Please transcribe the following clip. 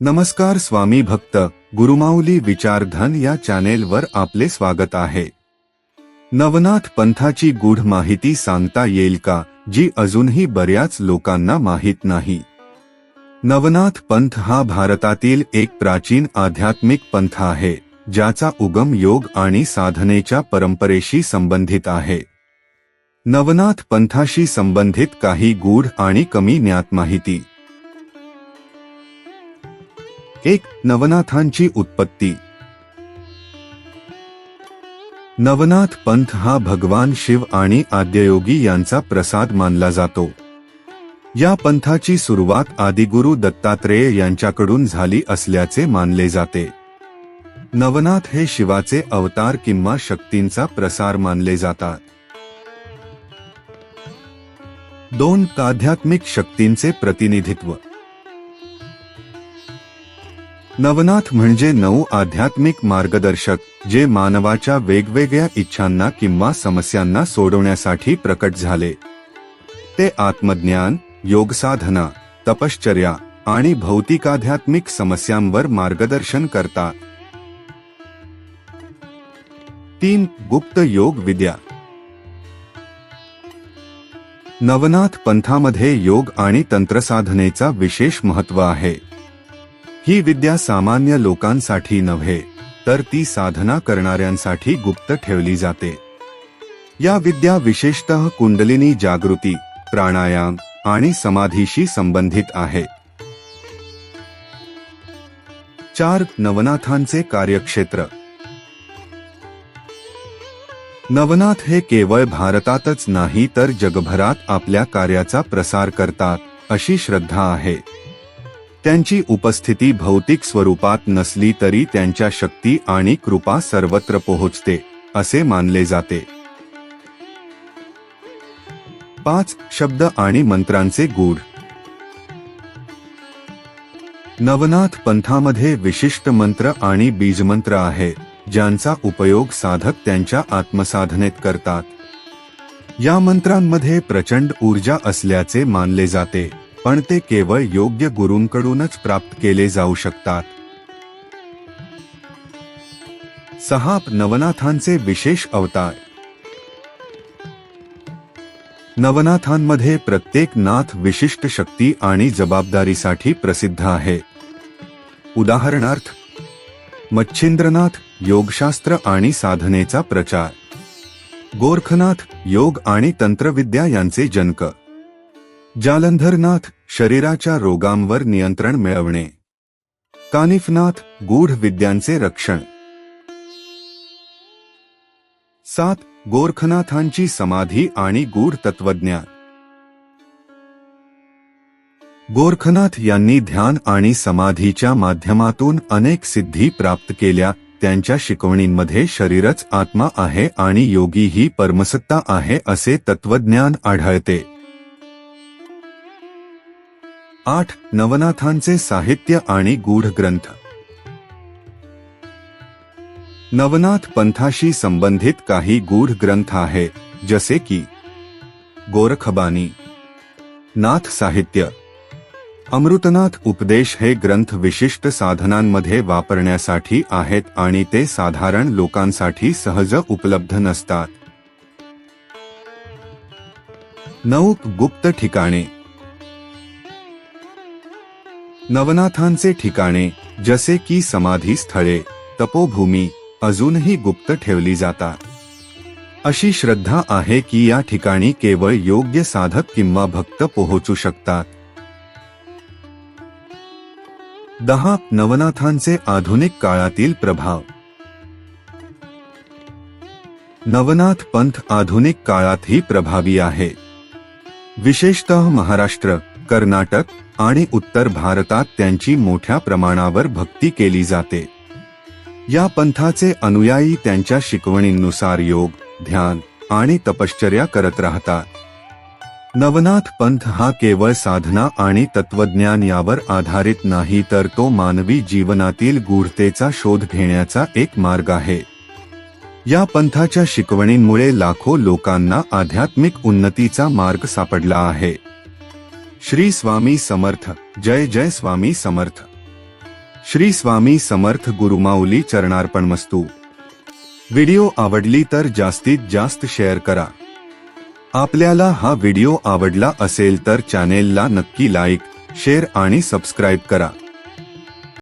नमस्कार स्वामी भक्त गुरुमाऊली विचारधन या चॅनेलवर आपले स्वागत आहे. नवनाथ पंथाची गूढ माहिती सांगता येईल का जी अजूनही बऱ्याच लोकांना माहीत नाही? नवनाथ पंथ हा भारतातील एक प्राचीन आध्यात्मिक पंथ आहे ज्याचा उगम योग आणि साधनेच्या परंपरेशी संबंधित आहे. नवनाथ पंथाशी संबंधित काही गूढ आणि कमी ज्ञात माहिती एक नवनाथांची उत्पत्ती. नवनाथ पंथ हा भगवान शिव आणि आद्ययोगी यांचा प्रसाद मानला जातो. या पंथाची सुरुवात आदिगुरु दत्तात्रेय यांच्याकडून झाली असल्याचे मानले जाते. नवनाथ हे शिवाचे अवतार किंवा शक्तींचा प्रसार मानले जातात. दोन आध्यात्मिक शक्तींचे प्रतिनिधित्व. नवनाथ म्हणजे नऊ आध्यात्मिक मार्गदर्शक जे मानवाच्या वेगवेगळ्या इच्छांना किंवा समस्यांना सोडवण्यासाठी प्रकट झाले. ते आत्मज्ञान योगसाधना तपश्चर्या आणि भौतिकाध्यात्मिक समस्यांवर मार्गदर्शन करतात. तीन गुप्त योग विद्या. नवनाथ पंथामध्ये योग आणि तंत्रसाधनेचा विशेष महत्त्व आहे. ही विद्या सामान्य लोकांसाठी नव्हे तर ती साधना करणाऱ्यांसाठी गुप्त ठेवली जाते. या विद्या विशेषतः कुंडलिनी जागृती प्राणायाम आणि समाधीशी संबंधित आहे. चार नवनाथांचे कार्यक्षेत्र. नवनाथ हे केवळ भारतातच नाही तर जगभरात आपल्या कार्याचा प्रसार करतात अशी श्रद्धा आहे. त्यांची उपस्थिती भौतिक स्वरूपात नसली तरी त्यांच्या शक्ती आणि कृपा सर्वत्र पोहोचते असे मानले जाते. पाच शब्द आणि मंत्रांचे गूढ. नवनाथ पंथामध्ये विशिष्ट मंत्र आणि बीजमंत्र आहे ज्यांचा उपयोग साधक त्यांच्या आत्मसाधनेत करतात. या मंत्रांमध्ये प्रचंड ऊर्जा असल्याचे मानले जाते. पण ते केवळ योग्य गुरूंकडूनच प्राप्त केले जाऊ शकतात. सहा नवनाथांचे विशेष अवतार. नवनाथांमध्ये प्रत्येक नाथ विशिष्ट शक्ती आणि जबाबदारीसाठी प्रसिद्ध आहे. उदाहरणार्थ मच्छिंद्रनाथ योगशास्त्र आणि साधनेचा प्रचार. गोरखनाथ योग आणि तंत्रविद्या यांचे जनक. जालंधरनाथ शरीराच्या रोगांवर नियंत्रण मिळवणे. कानिफनाथ गूढ विद्यांचे रक्षण. सात गोरखनाथांची समाधी आणि गूढ तत्वज्ञान गोरखनाथ यांनी ध्यान आणि समाधीच्या माध्यमातून अनेक सिद्धी प्राप्त केल्या. त्यांच्या शिकवणींमध्ये शरीरच आत्मा आहे आणि योगी ही परमसत्ता आहे असे तत्वज्ञान आढळते. आठ नवनाथांचे साहित्य आणि गूढ ग्रंथ. नवनाथ पंथाशी संबंधित काही गूढ ग्रंथ आहे जसे की गोरखबानी नाथ साहित्य अमृतनाथ उपदेश हे ग्रंथ विशिष्ट साधनांमध्ये वापरण्यासाठी आहेत आणि ते साधारण लोकांसाठी सहज उपलब्ध नसतात. नऊ गुप्त ठिकाणे नवनाथांचे ठिकाणे जसे की समाधी स्थळे तपोभूमी अजूनही गुप्त ठेवली जातात. अशी श्रद्धा आहे की या ठिकाणी केवळ योग्य साधक किंवा भक्त पोहोचू शकतात. दहा नवनाथांचे आधुनिक काळातील प्रभाव. नवनाथ पंथ आधुनिक काळातही प्रभावी आहे. विशेषतः महाराष्ट्र कर्नाटक आणि उत्तर भारतात त्यांची मोठ्या प्रमाणावर भक्ती केली जाते. या पंथाचे अनुयायी त्यांच्या शिकवणींनुसार योग ध्यान आणि तपश्चर्या करत राहतात. नवनाथ पंथ हा केवळ साधना आणि तत्वज्ञान यावर आधारित नाही तर तो मानवी जीवनातील गूढतेचा शोध घेण्याचा एक मार्ग आहे. या पंथाच्या शिकवणींमुळे लाखो लोकांना आध्यात्मिक उन्नतीचा मार्ग सापडला आहे. श्री स्वामी समर्थ जय जय स्वामी समर्थ. श्री स्वामी समर्थ गुरुमाऊली चरणार्पणमस्तू. व्हिडिओ आवडली तर जास्तीत जास्त शेअर करा. आपल्याला हा व्हिडिओ आवडला असेल तर चॅनेलला नक्की लाईक शेअर आणि सबस्क्राईब करा.